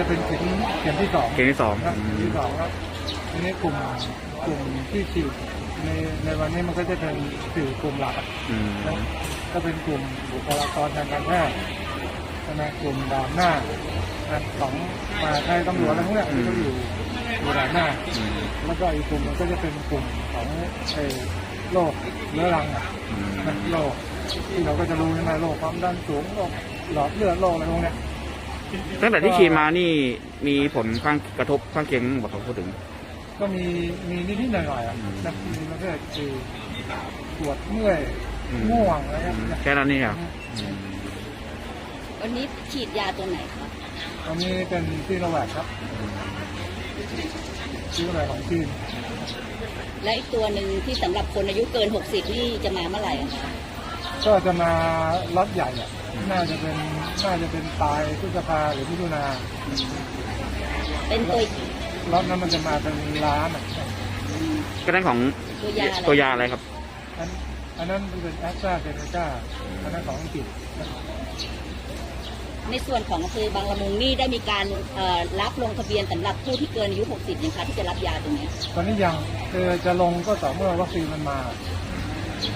จะเป็นเข็มเข็มที่สองเข็มที่สองครับอืเข็มมที่สองครับทีนี้กลุ่มกลุ่มที่ฉีดในในวันนี้มันก็จะเป็นสี่กลุ่มหลักอะอืมนะก็เป็นกลุ่มบุคลากรทางการแพทย์ใช่ไหมกลุ่มด่านหน้านะของมหาไทยตำรวจอะไรพวกเนี้ยที่เขาอยู่อยู่ด่านหน้า อืมแล้วก็อีกกลุ่มหนึงก็จะเป็นกลุ่มของไอ้โรคเรื้อรังอะอืมนะโรคที่เราก็จะรู้ใช่ไหมโรคความดันสูงโรคหลอดเลือดโรคอะไรพวกเนี้ย ตั้งแต่ที่ฉีดมานี่มีผลข้างกระทบข้างเคียงหมดผมพูดถึง ก็มีมีนิดๆหน่อยๆอะอืมนะมีประเภทคือปวดเมื่อยอืมง่วงอะไรเงี้อืมยแค่นั้นนี่ครับอืมวันนี้ฉีดยาตัวไหนคะอันนี้เป็นซีโนแวคครับซีโนแวคของจีนและอีกตัวหนึ่งที่สำหรับคนอายุเกิน 60 นี่จะมาเมื่อไหร่อะคะ ก็จะมาล็อตใหญ่อะน่าจะเป็นน่าจะเป็นปลายพฤษภาหรือมิถุนาเป็นตัวล็อตนั้นมันจะมาเป็นล้านอะก็นั้นของตัวยาอะไรตัวยาอะไรครับ อันอันนั้นเป็นแอสตราเซเนกาอันนั้นของอังกฤษในส่วนของอำเภอบางละมุงนี่ได้มีการเอ่อรับลงทะเบียนสำหรับผู้ที่เกินอายุ 60ยังคะที่จะรับยาตัวเนี้ยตอนนี้ยังคือจะลงก็ต่อเมื่อวัคซีนมันมา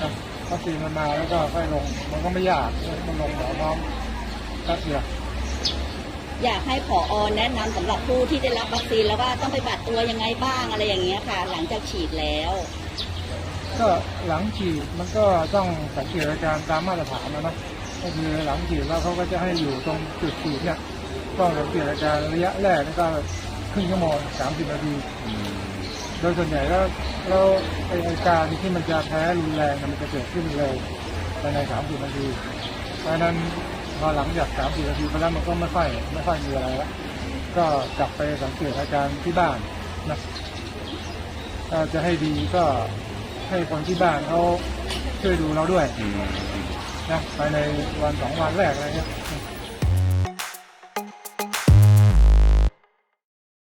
ครับ วัคซีนมันมาแล้วก็ค่อยลง มันก็ไม่ยากมันลงหมอพร้อมแป๊บเดียวอยากให้ผออแนะนำสำหรับผู้ที่ได้รับวัคซีนแล้วว่าต้องไปบัตรตัวยังไงบ้างอะไรอย่างเงี้ยค่ะ หลังจากฉีดแล้ว ก็หลังฉีดมันก็ต้องสังเกตอาการตามมาตรฐานนะเนอะก็คือหลังฉีดแล้วเขาก็จะให้อยู่ตรงจุดฉีดเนี่ยต้องสังเกตอาการระยะแรกนี่ก็ครึ่งชั่วโมงสามสิบนาทีอืมโดยส่วนใหญ่แล้วแล้วไอ้อาการที่มันจะแพ้รุนแรงเนี่ยมันจะเกิดขึ้นเร็วภายในสามสิบนาทีเพราะฉะนั้นพอหลังจากสามสิบนาทีไปแล้วมันก็ไม่ค่อยไม่ค่อยมีอะไรแล้วก็กลับไปสังเกตอาการที่บ้านนะถ้าจะให้ดีก็ให้คนที่บ้านเขาช่วยดูเราด้วยอืมนะภายในวันสองวันแรกอะไรเงี้ย